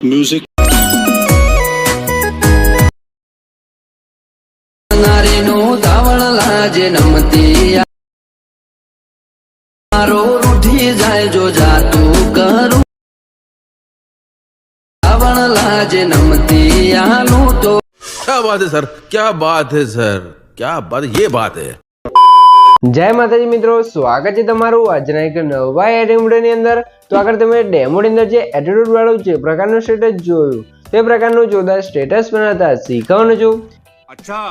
music નારીનું ધાવણ લાજે નમતી મારો રૂઠી જાય જો જાતું કરું ધાવણ લાજે નમતી આનું તો क्या बात है सर क्या बात है सर क्या बात ये बात है જય માતાજી મિત્રો સ્વાગત છે તમારું આજના એક નવા એડિંગ વિડીયોની અંદર. તો આગળ તમે ડેમોની અંદર જે એટીટ્યુડ વાળું જે પ્રકારનું સ્ટેટસ જોયું તે પ્રકારનું જોરદાર સ્ટેટસ બનાવતા શીખવાનું છું. અચ્છા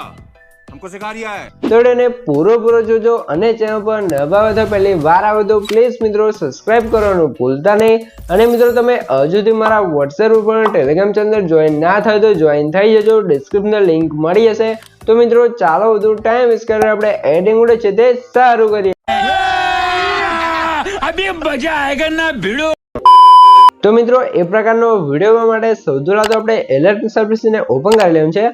જોજો અને ચેનલ પર નવા હોય પહેલી વાર આવે પ્લીઝ મિત્રો સબસ્ક્રાઇબ કરવાનું ભૂલતા નહીં. અને મિત્રો તમે હજુ મારા WhatsApp ઉપર ટેલિગ્રામ ચેનલ જોઈન ના થયો તો જોઈન થઈ જજો. ડિસ્ક્રિપ્શનની લિંક મળી જશે. તો મિત્રો ચાલો વધુ ટાઈમ વેસ્ટ કરીને આપણે એડિંગ ઉડે છે તે સારું કરીએ. તો મિત્રો એ પ્રકારનો વીડિયો માટે સૌથી પહેલા તો આપણે એલર્ટ સર્વિસને ઓપન કરી લેવું છે.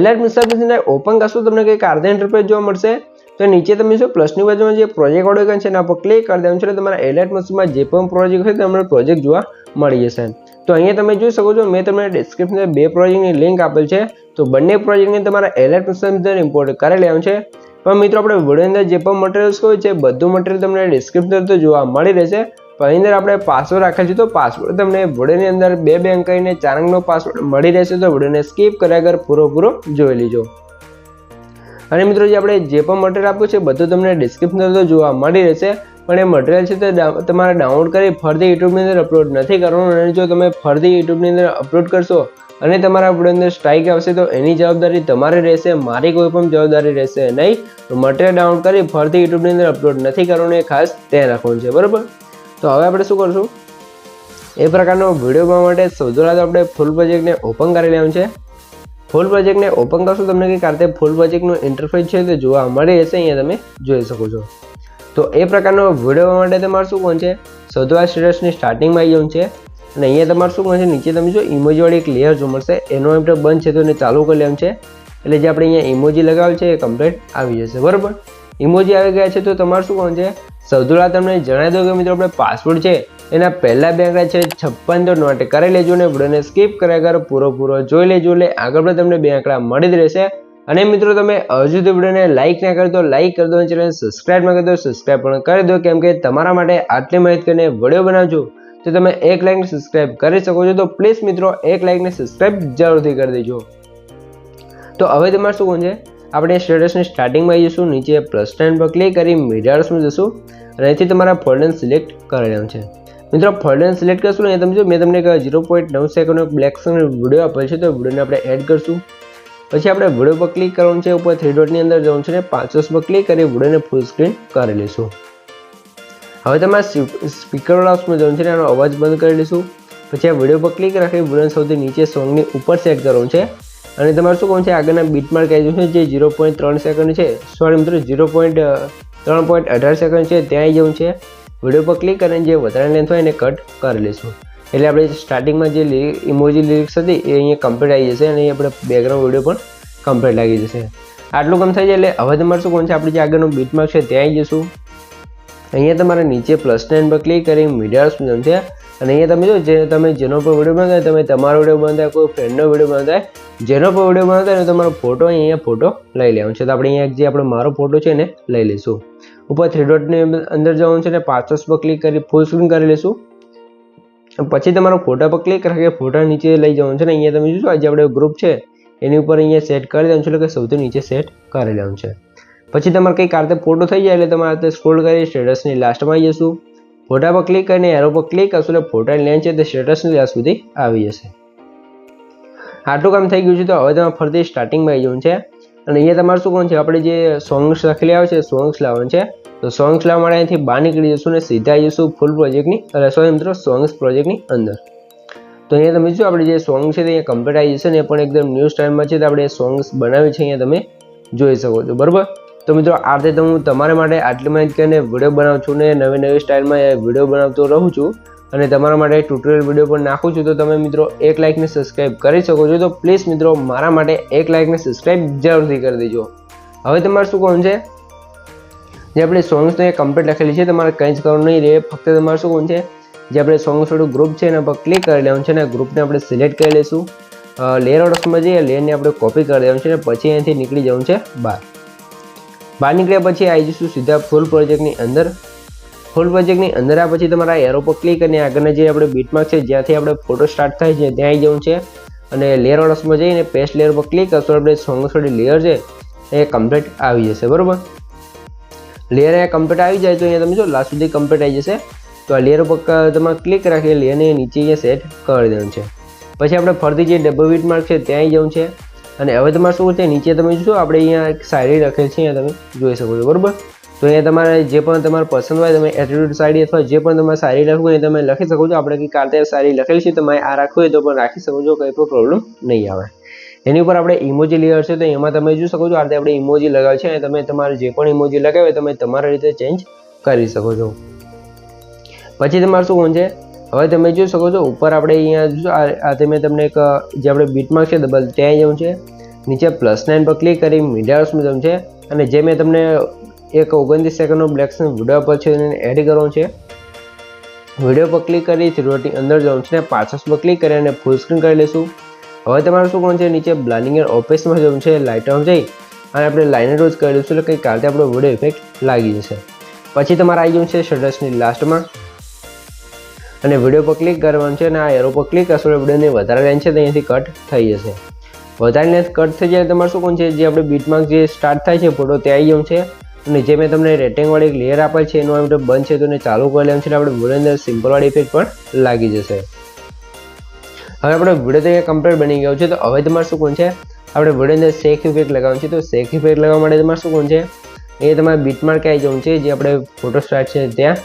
એલર્ટ સર્વિસને ઓપન કરશો તમને કંઈક આર્ધા ઇન્ટરપ્રેસ જોવા મળશે. તો નીચે તમે જો પ્લસની બાજુમાં જે પ્રોજેક્ટ ઓર્ડર છે એના પર ક્લિક કરી દેવાનું છે એટલે તમારા એલર્ટ મશીનમાં જે પણ પ્રોજેક્ટ હોય તમને પ્રોજેક્ટ જોવા મળી જશે. તો અહીંયા તમે જોઈ શકો છો મેં તમને ડિસ્ક્રિપ્શનમાં બે પ્રોજેક્ટની લિંક આપેલ છે. તો બંને પ્રોજેક્ટને તમારા એલર્ટ અંદર ઇમ્પોર્ટ કરી લેવાનું છે. પણ મિત્રો, આપણે વીડિયો અંદર જે પણ મટીરિયલ્સ હોય છે, બધું મટીરિયલ તમને ડિસ્ક્રિપ્શન તો જોવા મળી રહેશે. પણ અંદર આપણે પાસવર્ડ રાખેલ છે, તો પાસવર્ડ તમને વિડીયોની અંદર બે બે અંક કરીને ચાર અંકનો પાસવર્ડ મળી રહેશે. તો વિડીયોને સ્કીપ કર્યા વગર પૂરો પૂરો જોઈ લીજો. અને મિત્રો, જે આપણે જે પણ મટીરિયલ આપ્યું છે, બધું તમને ડિસ્ક્રિપ્શન તો જોવા મળી રહેશે. પણ એ મટીરિયલ છે તે તમારે ડાઉનલોડ કરી ફરતી યુટ્યુબની અંદર અપલોડ નથી કરવાનું અને જો તમે ફરતી યુટ્યુબની અંદર અપલોડ કરશો અને તમારા વીડિયો અંદર સ્ટ્રાઇક આવશે તો એની જવાબદારી તમારી રહેશે, મારી કોઈ પણ જવાબદારી રહેશે નહીં. તો મટીરિયલ ડાઉનલોડ કરી ફરતી યુટ્યુબની અંદર અપલોડ નથી કરવાનું એ ખાસ ધ્યાન રાખવાનું છે, બરાબર? તો હવે આપણે શું કરશું? એ પ્રકારનો વીડિયો બનાવવા માટે સૌથી પહેલાં આપણે ફૂલ પ્રોજેક્ટને ઓપન કરી લેવાનું છે. ફૂલ પ્રોજેક્ટને ઓપન કરશો તમને કંઈક આ રીતે ફૂલ પ્રોજેક્ટનું ઇન્ટરફેસ છે તે જોવા મળી રહેશે અહીંયા તમે જોઈ શકો છો. તો એ પ્રકારનો વીડિયો માટે તમારે શું કોણ છે? આ સ્ટેટસની સ્ટાર્ટિંગમાં આવી જવું છે. અને અહીંયા તમારે શું છે? નીચે તમે જો ઇમોજીવાળી એક લેયર જો મળશે. એનો એમ બંધ છે તો એને ચાલુ કરી લેવાનું છે. એટલે જે આપણે અહીંયા ઇમોજી લગાવેલ છે એ કમ્પ્લીટ આવી જશે. બરાબર? ઇમોજી આવી ગયા છે તો તમારે શું કોણ છે? સૌદુલા તમને જણાવી દો કે મિત્રો, આપણે પાસવર્ડ છે, એના પહેલાં બે આંકડા છે છપ્પન તો નોટ કરી લેજો ને વિડીયોને સ્કીપ કર્યા કરો. પૂરો પૂરો જોઈ લેજો એટલે આગળ પણ તમને બે આંકડા મળી જ રહેશે. અને મિત્રો તમે હજુ તો વિડીયોને લાઇક ના કરી દો લાઇક કરી દો ચેનલ સબસ્ક્રાઇબ ના કરી દો સબસ્ક્રાઇબ પણ કરી દો. કેમ કે તમારા માટે આટલી માહિતી કરીને વીડિયો બનાવજો. તો તમે એક લાઇકને સબસ્ક્રાઇબ કરી શકો છો. તો પ્લીઝ મિત્રો એક લાઇકને સબસ્ક્રાઇબ જરૂરથી કરી દેજો. તો હવે તમારે શું છે? આપણે સ્ટેટસની સ્ટાર્ટિંગમાં જઈશું. નીચે પ્લસ ટેન પર ક્લિક કરી મીડિયાર્સમાં જશું. અને અહીંથી તમારા ફોલ્ડર સિલેક્ટ કરી છે. મિત્રો ફોલ્ડર સિલેક્ટ કરશું ને તમે જો મેં તમને કહ્યું ઝીરો પોઈન્ટ નવ સેકન્ડનો બ્લેક વીડિયો આપેલ છે. તો વિડીયોને આપણે એડ કરશું. પછી આપણે વીડિયો પર ક્લિક કરવાનું છે, ઉપર થ્રી ડોટની અંદર જવાનું છે ને, પાંચસ પર ક્લિક કરી વિડીયોને ફૂલ સ્ક્રીન કરી લઈશું. હવે તમારે સ્પીકર ઓપ્શનમાં જવાનું છે ને એનો અવાજ બંધ કરી લઈશું. પછી આ વીડિયો પર ક્લિક રાખી વીડિયો સૌથી નીચે સોંગની ઉપર સેટ કરવાનું છે. અને તમારે શું કહું છે, આગળના બીટમાર્ક આવી છે, જે ઝીરો પોઈન્ટ ત્રણ સેકન્ડ છે. સોરી મિત્રો ઝીરો પોઈન્ટ ત્રણ પોઈન્ટ અઢાર સેકન્ડ છે, ત્યાં આવી જવું છે. વીડિયો પર ક્લિક કરીને જે વધારે લેન્થ હોય એને કટ કરી લઈશું. એટલે આપણે સ્ટાર્ટિંગમાં જે ઇમોજી લિરિક્સ હતી, એ અહીંયા કમ્પ્લીટ આવી જશે અને આપણે બેકગ્રાઉન્ડ વીડિયો પણ કમ્પ્લીટ લાગી જશે. આટલું કામ થઈ જાય એટલે હવે તમારે શું કોણ છે? આપણે જે આગળનું બીટમાર્ક છે ત્યાં આવી જશું. અહીંયા તમારે નીચે પ્લસ ટેન પર ક્લિક કરી મીડિયા ઓપ્શન છે. અને અહીંયા તમે જો, જે તમે જેનો પર વીડિયો બનાવતા તમે તમારો વીડિયો બનાવતા કોઈ ફ્રેન્ડનો વીડિયો બનાવતા જેનો પર વીડિયો બનાવતા હોય ને તમારો ફોટો અહીંયા ફોટો લઈ લેવાનો છે. તો આપણે અહીંયા જે આપણો મારો ફોટો છે એને લઈ લઈશું. ઉપર થ્રી ડોટની અંદર જવાનું છે ને પાછળ પર ક્લિક કરી ફૂલ સ્ક્રીન કરી લઈશું. પછી તમારો ફોટા પર ક્લિક રાખી ફોટા નીચે લઈ જવાનું છે ને, અહીંયા તમે જોશો, આજે આપણે ગ્રુપ છે. એની ઉપર અહીંયા સેટ કરી દેવાનું છે, એટલે કે સૌથી નીચે સેટ કરી લેવાનું છે. પછી તમારે કંઈક આ ફોટો થઈ જાય, એટલે તમારે રીતે સ્ક્રોલ કરી સ્ટેટસની લાસ્ટમાં આવી જશું. ફોટા પર ક્લિક કરીને એરો પર ક્લિક કરશું, એટલે ફોટાની લેન્થ છે તે સ્ટેટસની લાસ્ટ સુધી આવી જશે. આટલું કામ થઈ ગયું છે, તો હવે તમારે ફરતી સ્ટાર્ટિંગમાં આવી જવાનું છે. અને અહીંયા તમારે શું કરવાનું છે? આપણે જે સોંગ્સ લખેલી આવે છે સોંગ્સ લાવવાનું છે. તો સોંગ્સ લાવવા માટે અહીંથી બહાર નીકળી જશું અને સીધા જઈશું ફૂલ પ્રોજેક્ટની અને સોરી મિત્રો સોંગ્સ પ્રોજેક્ટની અંદર. તો અહીંયા તમે જો આપણે જે સોંગ છે તે અહીંયા કમ્પ્લીટ આવી ને પણ એકદમ ન્યૂ સ્ટાઇલમાં છે તો આપણે સોંગ્સ બનાવી છે અહીંયા તમે જોઈ શકો છો. બરાબર? તો મિત્રો, આ રીતે હું તમારા માટે આટલી માહિતી કરીને વીડિયો બનાવું છું ને નવી નવી સ્ટાઇલમાં વીડિયો બનાવતો રહું છું. અને તમારા માટે ટ્યુટોરિયલ વીડિયો પણ નાખું છું. તો તમે મિત્રો એક લાઇકને સબસ્ક્રાઇબ કરી શકો છો. તો પ્લીઝ મિત્રો મારા માટે એક લાઇકને સબસ્ક્રાઇબ જરૂરથી કરી દેજો. હવે તમારે શું કોણ છે? જે આપણે સોંગ્સને કમ્પ્લીટ લખેલી છે. તમારે કંઈ જ કરવું નહીં. રહે ફક્ત તમારે શું કોણ છે? જે આપણે સોંગ થોડું ગ્રુપ છે એના પર ક્લિક કરી લેવાનું છે અને ગ્રુપને આપણે સિલેક્ટ કરી લઈશું લેયર ઓપ્શનમાં જઈએ લેયરને આપણે કોપી કરી દેવાનું છે અને પછી અહીંયાથી નીકળી જવાનું છે બહાર. બહાર નીકળ્યા પછી આવી જઈશું સીધા ફૂલ પ્રોજેક્ટની અંદર. ફૂલ પ્રોજેક્ટની અંદર આ પછી તમારા એરો પર ક્લિક અને આગળના જે આપણે બીટમાર્ક છે, જ્યાંથી આપણે ફોટો સ્ટાર્ટ થાય છે, ત્યાં આવી જવું છે. અને લેયર ઓપ્શનમાં જઈને પેસ્ટ લેયર પર ક્લિક કરશો, આપણે સોંગ થોડી લેયર છે, એ કમ્પ્લીટ આવી જશે, બરાબર? લેયર અહીંયા કમ્પ્લીટ આવી જાય તો અહીંયા તમે જો લાસ્ટ સુધી કમ્પ્લીટ આવી જશે. તો આ લેયર ઉપર તમારે ક્લિક રાખી લેયરને નીચે અહીંયા સેટ કરી દેવાનું છે. પછી આપણે ફરતી જે ડબલ બીટ માર્ક છે, ત્યાં આવી જવું છે. અને હવે તમારે શું છે, નીચે તમે જોશો આપણે અહીંયા એક શાયરી રાખેલ છે, અહીંયા તમે જોઈ શકો છો, બરોબર? તો અહીંયા તમારે જે પણ તમારે પસંદ હોય, તમે એટીટ્યુડ સારી અથવા જે પણ તમારે સારી લખવું હોય તમે લખી શકો છો. આપણે કંઈક કાલે સારી લખેલી છે તમારે આ રાખવું હોય તો પણ રાખી શકો છો, કંઈ પણ પ્રોબ્લેમ નહીં આવે. એની ઉપર આપણે ઇમોજી લેયર છે, તો એમાં તમે જોઈ શકો છો, આ રીતે આપણે ઇમોજી લગાવે છે, અને તમે તમારે જે પણ ઇમોજી લગાવે તમે તમારા રીતે ચેન્જ કરી શકો છો. પછી તમારે શું છે, હવે તમે જોઈ શકો છો, ઉપર આપણે અહીંયા આ તમે તમને એક, જે આપણે બીટમાર્ક છે ડબલ ત્યાં જવું છે. નીચે પ્લસ નાઇન પર ક્લિક કરી મીડિયા જવું છે. અને જે મેં તમને એક ઓગણત્રીસ સેકન્ડનો બ્લેક સ્ક્રીન વીડિયો પર છે એને એડ કરવાનું છે. વીડિયો પર ક્લિક કરી થ્રીડોટની અંદર જવાનું છે અને પાછળ પર ક્લિક કરી અને ફૂલ સ્ક્રીન કરી લઈશું હવે તમારે શું કરવાનું છે? નીચે બ્લાનિંગ એન્ડ ઓફિસમાં જવું છે લાઇટ ઓફ જઈ અને આપણે લાઇન રોજ કરી દઈશું એટલે કંઈ કાલથી આપણો વીડિયો ઇફેક્ટ લાગી જશે. પછી તમારે આવી જવું છે શટર્સની લાસ્ટમાં અને વીડિયો પર ક્લિક કરવાનું છે અને આ એરો પર ક્લિક કરશો વિડીયોની વધારે લાઈન છે તો અહીંયાથી કટ થઈ જશે. વધારે લાઈન કટ થઈ જાય તમારે શું કોણ છે? જે આપણે બીટમાર્ક જે સ્ટાર્ટ થાય છે ફોટો ત્યાં આવી જવું છે. અને જે મેં તમને રેટિંગવાળી એક લેયર આપેલ છે, એનું આ બંધ છે, તો એને ચાલુ કરી લેવાનું છે એટલે આપણે વિડીયોની અંદર સિમ્પલવાળી ઇફેક્ટ પણ લાગી જશે. હવે આપણે વીડિયો તો અહીંયા કમ્પ્લીટ બની ગયો છે, તો હવે તમારે શું કોણ છે? આપણે વિડીયોની અંદર શેક ઇફેક્ટ લગાવવાનું છે, તો શેક ઇફેક્ટ લગાવવા માટે તમારે શું કોણ છે? એ તમારે બીટમાર્ક આવી જવું છે, જે આપણે ફોટો સ્ટાર્ટ છે ત્યાં.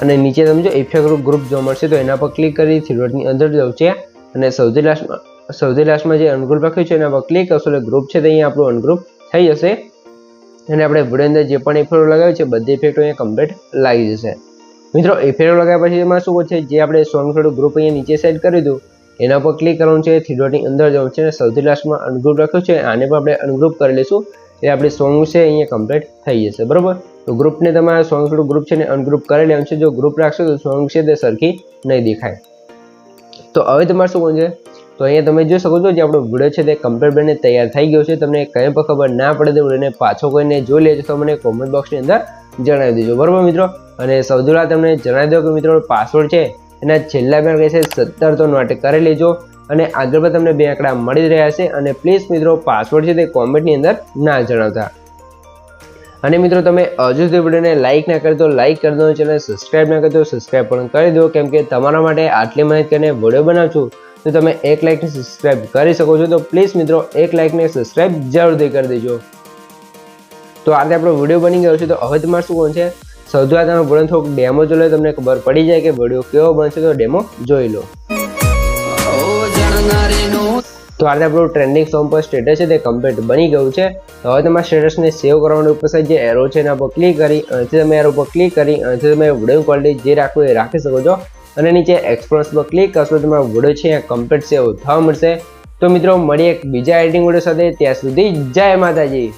અને નીચે તમે જો ઇફેક્ટ ગ્રુપ જોવા મળશે, તો એના પર ક્લિક કરી થ્રીડોટની અંદર જવું છે. અને સૌથી લાસ્ટમાં સૌથી લાસ્ટમાં જે અનગ્રુપ રાખ્યું છે, એના પર ક્લિક કરશો એટલે ગ્રુપ છે તો અહીંયા આપણું અનગ્રુપ થઈ જશે. અને આપણે વીડિયો અંદર જે પણ ઇફેક્ટો લગાવ્યો છે, બધી ઇફેક્ટો અહીંયા કમ્પ્લીટ લાગી જશે. મિત્રો ઇફેક્ટો લગાવ્યા પછી એમાં શું છે, જે આપણે સોંગ થોડું ગ્રુપ અહીંયા નીચે સેટ કરી દીધું, એના પર ક્લિક કરવાનું છે થ્રીડોટની અંદર જવું છે, અને સૌથી લાસ્ટમાં અનગ્રુપ રાખ્યું છે, આને પણ આપણે અનગ્રુપ કરી લઈશું, એ આપણી સોંગ છે, અહીંયા કમ્પ્લીટ થઈ જશે, બરાબર? તો ગ્રુપને તમારા સોંગ થોડું ગ્રુપ છે ને અનગ્રુપ કરી લેવાનું છે, જો ગ્રુપ રાખશો તો સોંગ છે તે સરખી નહીં દેખાય. તો હવે તમારે શું છે તો અહીંયા તમે જોઈ શકો છો જે આપણો વીડિયો છે તે કમ્પ્લીટ બનીને તૈયાર થઈ ગયો છે. તમને કંઈ પણ ખબર ના પડે તો વિડીયોને પાછો કોઈને જોઈ લેજો તો મને કોમેન્ટ બોક્સની અંદર જણાવી દેજો. બરાબર મિત્રો? અને સૌથી પહેલાં તમને જણાવી દો કે મિત્રો પાસવર્ડ છે એના છેલ્લા બે આંકડા છે સત્તર, તો નોટ કરી લેજો. અને આગળ પણ તમને બે આંકડા મળી જ રહ્યા છે. અને પ્લીઝ મિત્રો પાસવર્ડ છે તે કોમેન્ટની અંદર ના જણાવતા. અને મિત્રો, તમે હજુ સુધી વિડીયોને લાઇક ના કરી તો લાઇક કરી દો ચેનલ સબસ્ક્રાઇબ ના કરી તો સબસ્ક્રાઈબ પણ કરી દો. કેમ કે તમારા માટે આટલી મહેનત કરીને વીડિયો બનાવું છું. તો તમે એક લાઇકને સબસ્ક્રાઇબ કરી શકો છો. તો પ્લીઝ મિત્રો, એક લાઇકને સબસ્ક્રાઇબ જરૂરથી કરી દેજો. તો આજે આપણો વીડિયો બની ગયો છે. તો હવે તમારે શું કોણ છે? સૌથી તમે થોડોક થોડુંક ડેમો જોઈ લો. તમને ખબર પડી જાય કે વીડિયો કેવો બનશે, તો ડેમો જોઈ લો. તો આજે આપણું ટ્રેન્ડિંગ સોંગ પર સ્ટેટસ છે, તે કમ્પ્લીટ બની ગયું છે. તો હવે તમારા સ્ટેટસને સેવ કરવાનું ઉપર જે એરો છે, એના પર ક્લિક કરી, અહીંથી તમે એરો પર ક્લિક કરી, અહીંથી તમે વીડિયો ક્વોલિટી જે રાખવું એ રાખી શકો છો. અને નીચે એક્સપ્લોર્સ પર ક્લિક કરશો તમારો વીડિયો છે કમ્પ્લીટ સેવ થવા મળશે. તો મિત્રો, મળીએ એક બીજા એડિટિંગ વીડિયો સાથે. ત્યાં સુધી જય માતાજી.